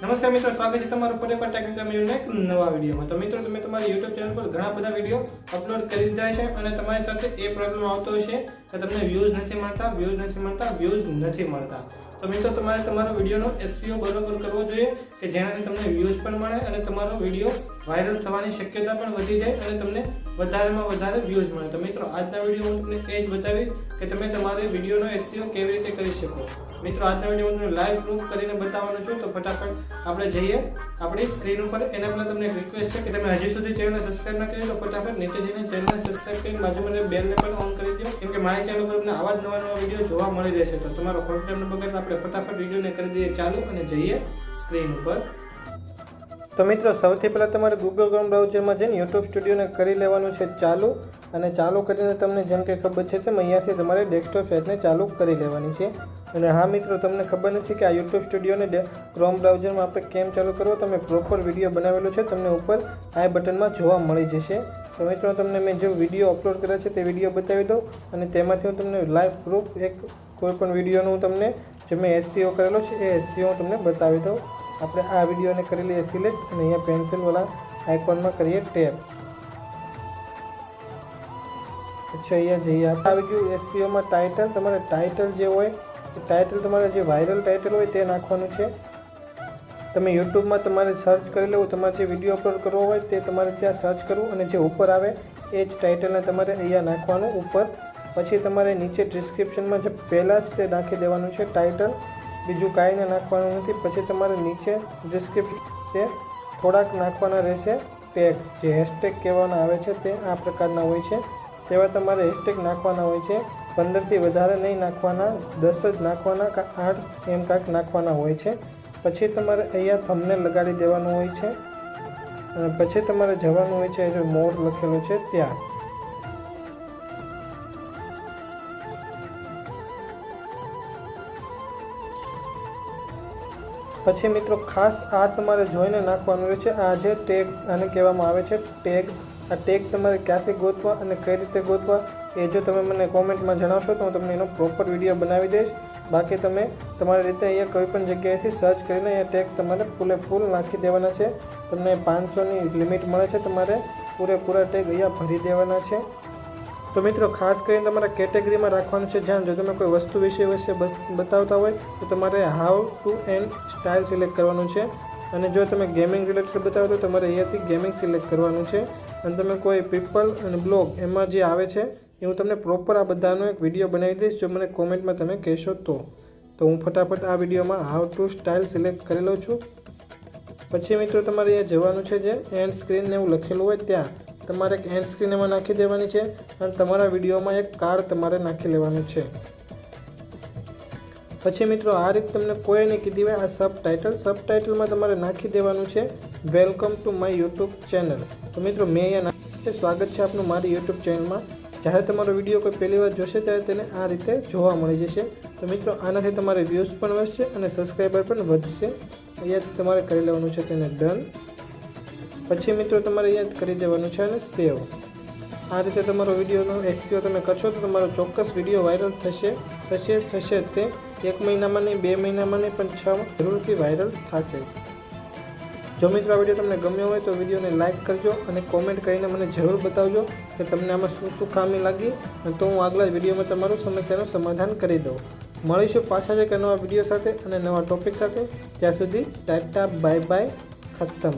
નમસ્કાર મિત્રો, સ્વાગત છે તમારું પણ ટેકનિકલ મીડિયાના એક નવા વિડીયોમાં. તો મિત્રો, તમે તમારી યુટ્યુબ ચેનલ પર ઘણા બધા વીડિયો અપલોડ કરી દીધા છે અને તમારી સાથે એ પ્રોબ્લેમ આવતો છે કે તમને વ્યૂઝ નથી મળતા વ્યૂઝ નથી મળતા વ્યૂઝ નથી મળતા. તો મિત્રો, તમારે તમારો વિડીયોનો એસસીઓ બરોબર કરવો જોઈએ કે જેનાથી તમને વ્યૂઝ પણ મળે અને તમારો વીડિયો વાયરલ થવાની શક્યતા પણ વધી જાય અને તમને વધારેમાં વધારે વ્યૂઝ મળે. તો મિત્રો, આજના વીડિયો હું તમને એ જ બતાવીશ કે તમે તમારે વિડીયોનો એસસીઓ કેવી રીતે કરી શકો. મિત્રો, આજના વીડિયો હું તમને લાઈવ પ્રૂફ કરીને બતાવવાનો છું, તો ફટાફટ આપણે જઈએ. આપણી સ્ક્રીન ઉપર એના પહેલાં તમને રિક્વેસ્ટ છે કે તમે હજી સુધી ચેનલને સબસ્ક્રાઈબ ન કરી તો ફટાફટ નીચે જઈને ચેનલને સબસ્ક્રાઈબ કરીને બાજુમાં બેલને પણ ઓન કરી દો. કેમ કે મારી ચેનલ પર તમને આવા જ નવા નવા વીડિયો જોવા મળી રહેશે. તો તમારો ફોન નંબર આપણે ફટાફટ વિડીયોને કરી દઈએ ચાલુ અને જઈએ સ્ક્રીન ઉપર. તો મિત્રો, સૌથી પહેલાં તમારે ગૂગલ ક્રોમ બ્રાઉઝરમાં જઈને યુટ્યુબ સ્ટુડિયોને કરી લેવાનું છે ચાલુ. અને ચાલુ કરીને તમને જેમ કે ખબર છે તેમ અહીંયાથી તમારે ડેસ્કટોપ પેજને ચાલુ કરી લેવાની છે. અને હા મિત્રો, તમને ખબર નથી કે આ યુટ્યુબ સ્ટુડિયોને ક્રોમ બ્રાઉઝરમાં આપણે કેમ ચાલુ કરવો? તમે પ્રોપર વીડિયો બનાવેલો છે, તમને ઉપર આ બટનમાં જોવા મળી જશે. તો મિત્રો તમને મેં જે વીડિયો અપલોડ કર્યા છે તે વીડિયો બતાવી દઉં. અને તેમાંથી હું તમને લાઈવ પ્રૂફ એક કોઈ પણ વિડીયોનું હું તમને, જે મેં એસસીઓ કરેલો છે, એ એસસીઓ હું તમને બતાવી દઉં. આપણે આ વિડીયોને કરી લઈએ સિલેક્ટ અને અહીંયા પેન્સિલવાળા આઇકોનમાં કરીએ ટેપ. પછી અહીંયા જઈએ. આવી ગયું એસસીઓમાં ટાઇટલ તમારે ટાઇટલ જે હોય, એ ટાઇટલ તમારે જે વાયરલ ટાઇટલ હોય તે નાખવાનું છે. તમે યુટ્યુબમાં તમારે સર્ચ કરી લેવું, તમારે જે વીડિયો અપલોડ કરવો હોય તે તમારે ત્યાં સર્ચ કરવું અને જે ઉપર આવે એ જ ટાઇટલને તમારે અહીંયા નાખવાનું ઉપર. પછી તમારે નીચે ડિસ્ક્રિપ્શનમાં જે પહેલાં જ તે નાખી દેવાનું છે ટાઇટલ બીજું કાંઈને નાખવાનું નથી. પછી તમારે નીચે ડિસ્ક્રિપ્શન તે થોડાક નાખવાના રહેશે. ટેગ જે હેશટેગ કહેવાના આવે છે તે આ પ્રકારના હોય છે. તેવા તમારે હેશટેગ નાખવાના હોય છે. પંદરથી વધારે નહીં નાખવાના, દસ જ નાખવાના કાં આઠ એમ કાંક નાખવાના હોય છે. પછી તમારે અહીંયા થમને લગાડી દેવાનું હોય છે. અને પછી તમારે જવાનું હોય છે જો મોર લખેલું છે ત્યાં. પછી મિત્રો ખાસ આ તમારે જોઈને નાખવાનું રહે છે. આ જે ટેગ આને કહેવામાં આવે છે ટેગ આ ટેગ તમારે ક્યાંથી ગોતવા અને કઈ રીતે ગોતવા એ જો તમે મને કોમેન્ટમાં જણાવશો તો હું તમને એનો પ્રોપર વીડિયો બનાવી દઈશ. બાકી તમે તમારી રીતે અહીંયા કોઈ પણ જગ્યાએથી સર્ચ કરીને અહીંયા ટેગ તમારે ફૂલે ફૂલ નાખી દેવાના છે. તમને પાંચસોની લિમિટ મળે છે તમારે. પૂરેપૂરા ટેગ અહીંયા ભરી દેવાના છે. તો મિત્રો, ખાસ કરીને તમારા કેટેગરીમાં રાખવાનું છે ધ્યાન. જો તમે કોઈ વસ્તુ વિશે વિશે બતાવતા હોય, તો તમારે how to and style select કરવાનું છે. અને જો તમે ગેમિંગ રિલેટેડ બતાવો તો તમારે અહીંયાથી ગેમિંગ સિલેક્ટ કરવાનું છે. અને તમે કોઈ પીપલ અને બ્લોગ એમાં જે આવે છે, એ હું તમને પ્રોપર આ બધાનો એક વીડિયો બનાવી દઈશ, જો મને કોમેન્ટમાં તમે કહેશો તો. તો હું ફટાફટ આ વિડીયોમાં હાઉ ટુ સ્ટાઇલ સિલેક્ટ કરી લઉં છું. પછી મિત્રો, તમારે અહીંયા જવાનું છે જે એન્ડ સ્ક્રીન ને એવું લખેલું હોય ત્યાં. તમારે એક એન્ડ સ્ક્રીન એમાં નાખી દેવાની છે અને તમારા વિડીયોમાં એક કાર્ડ તમારે નાખી લેવાનું છે. પછી મિત્રો, આ રીત તમને કોઈ નહીં કીધી હોય, આ સબ ટાઇટલ સબ ટાઇટલમાં તમારે નાખી દેવાનું છે welcome to my YouTube channel તો મિત્રો, મેં અહીંયા નાખ્યું છે, સ્વાગત છે આપનું મારી યુટ્યુબ ચેનલમાં જ્યારે તમારો વીડિયો કોઈ પહેલી વાર જોશે, ત્યારે તેને આ રીતે જોવા મળી જશે. તો મિત્રો, આનાથી તમારે વ્યૂઝ પણ વધશે અને સબસ્ક્રાઈબર પણ વધશે. અહીંયાથી તમારે કરી લેવાનું છે તેને ડન પછી મિત્રો તમારે યાદ કરી દેવાનું છે અને સેવ. આ રીતે તમારો વિડીયોનો એસસીઓ તમે કરશો તો તમારો ચોક્કસ વીડિયો વાયરલ થશે. થશે થશે તે એક મહિનામાં નહીં, બે મહિનામાં નહીં, પણ છ જરૂરથી વાયરલ થશે જો. મિત્રો આ વીડિયો તમને ગમ્યો હોય તો વિડીયોને લાઇક કરજો અને કોમેન્ટ કરીને મને જરૂર બતાવજો કે તમને આમાં શું શું ખામી લાગી અને તો હું આગલા વિડીયોમાં તમારું સમસ્યાનું સમાધાન કરી દઉં. મળીશું પાછા જ એક નવા વીડિયો સાથે અને નવા ટોપિક સાથે. ત્યાં સુધી ટાટા બાય બાય ખતમ.